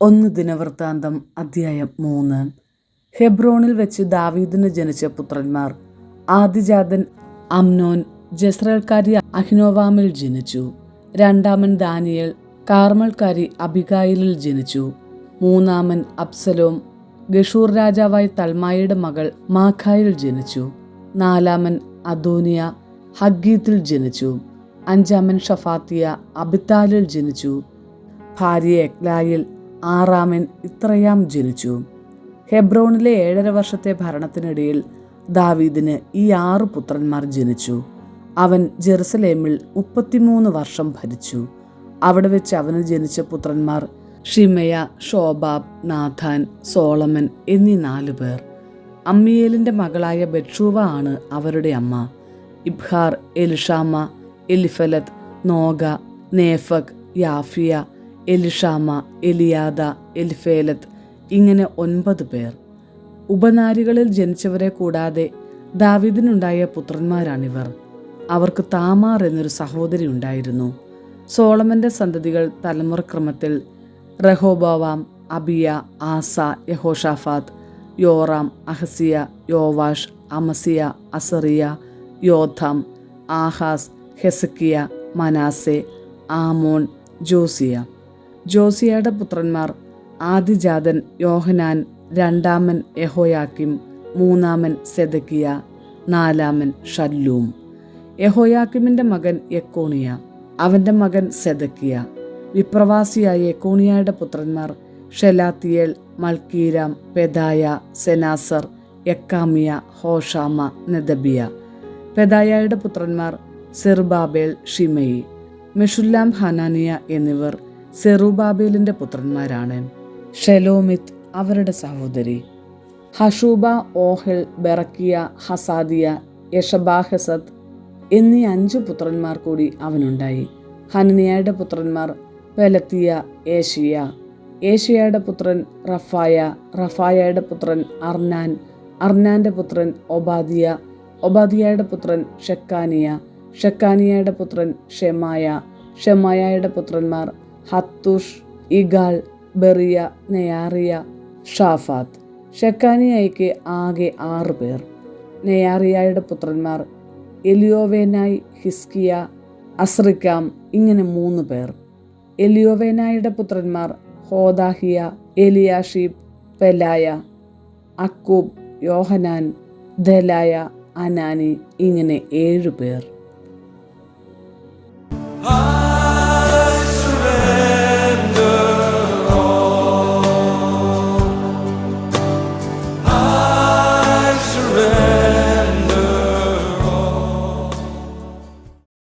ഒന്ന് ദിനവൃത്താന്തം അധ്യായം മൂന്ന്. ഹെബ്രോണിൽ വെച്ച് ദാവീദിന് ജനിച്ച പുത്രന്മാർ. ആദിജാതൻ അമ്നോൻ ജസ്രൽക്കാരി അഹിനോവാമിൽ ജനിച്ചു. രണ്ടാമൻ ദാനിയൽ കാർമൽക്കാരി അബിഗായിലിൽ ജനിച്ചു. മൂന്നാമൻ അബ്സലോം ഗഷൂർ രാജാവായ തൽമായയുടെ മകൾ മാഖായിൽ ജനിച്ചു. നാലാമൻ അദോനിയ ഹഗീത്തിൽ ജനിച്ചു. അഞ്ചാമൻ ഷഫാത്തിയ അബിത്താലിൽ ജനിച്ചു. ഭാര്യ എക്ലായിൽ ആറാമൻ ഇത്രയാം ജനിച്ചു. ഹെബ്രോണിലെ ഏഴര വർഷത്തെ ഭരണത്തിനിടയിൽ ദാവീദിന് ഈ ആറ് പുത്രന്മാർ ജനിച്ചു. അവൻ ജെറുസലേമിൽ മുപ്പത്തിമൂന്ന് വർഷം ഭരിച്ചു. അവിടെ വെച്ച് അവന് ജനിച്ച പുത്രന്മാർ ഷിമയ ഷോബാബ് നാഥാൻ സോളമൻ എന്നീ നാലു പേർ. അമ്മിയേലിന്റെ മകളായ ബെക്ഷൂവ ആണ് അവരുടെ അമ്മ. ഇബ്ഹാർ എലിഷാമ എലിഫലത്ത് നോഗ നേഫക് യാഫിയ എലിഷാമ എലിയാദ എലിഫേലത്ത് ഇങ്ങനെ ഒൻപത് പേർ. ഉപനാരികളിൽ ജനിച്ചവരെ കൂടാതെ ദാവിദിനുണ്ടായ പുത്രന്മാരാണിവർ. അവർക്ക് താമാർ എന്നൊരു സഹോദരി ഉണ്ടായിരുന്നു. സോളമന്റെ സന്തതികൾ തലമുറക്രമത്തിൽ Rehoboam അബിയ Asa യഹോഷാഫാത്ത് യോറാം Ahaziah Joash Amaziah Azariah യോഥാം Ahaz Hezekiah Manasseh Amon Josiah. ജോസിയയുടെ പുത്രന്മാർ ആദിജാതൻ യോഹനാൻ രണ്ടാമൻ യഹോയാക്കിം മൂന്നാമൻ സെദക്കിയ നാലാമൻ ഷല്ലൂം യഹോയാക്കിമിന്റെ മകൻ യക്കോണിയ അവന്റെ മകൻ സെദക്കിയ. വിപ്രവാസിയായ യക്കോണിയയുടെ പുത്രന്മാർ ഷെലാത്തിയേൽ മൽക്കീരാം പെദായ സെനാസർ യക്കാമിയ ഹോഷാമ നെദബിയ. പെദായയുടെ പുത്രന്മാർ സിർബാബേൽ ഷിമയി മെഷുല്ലാം ഹനാനിയ എന്നിവർ സെറുബാബേലിന്റെ പുത്രന്മാരാണ്. ഷെലോമിത്ത് അവരുടെ സഹോദരി. ഹഷൂബ ഓഹൽ ബെറക്കിയ ഹസാദിയ യഷബാഹസത്ത് എന്നീ അഞ്ചു പുത്രന്മാർ കൂടി അവനുണ്ടായി. ഹനനിയയുടെ പുത്രന്മാർ പെലത്തിയ ഏഷ്യ ഏഷ്യയുടെ പുത്രൻ റഫായ റഫായയുടെ പുത്രൻ അർനാൻ അർനാന്റെ പുത്രൻ ഒബാദിയ ഒബാദിയയുടെ പുത്രൻ ഷെക്കാനിയ ഷെക്കാനിയയുടെ പുത്രൻ ഷെമായ ഷെമായയുടെ പുത്രന്മാർ ഹത്തുഷ് ഇഗാൾ ബെറിയ നെയാറിയ ഷാഫാത്ത്. ഷെക്കാനിയയ്ക്ക് ആകെ ആറ് പേർ. നെയാറിയായുടെ പുത്രന്മാർ എലിയോവേനായി ഹിസ്കിയ അസ്രിക്കാം ഇങ്ങനെ മൂന്ന് പേർ. എലിയോവേനായുടെ പുത്രന്മാർ ഹോദാഹിയ എലിയാഷീബ് പെലായ അക്കൂബ് യോഹനാൻ ദലായ അനാനി ഇങ്ങനെ ഏഴു പേർ. Ah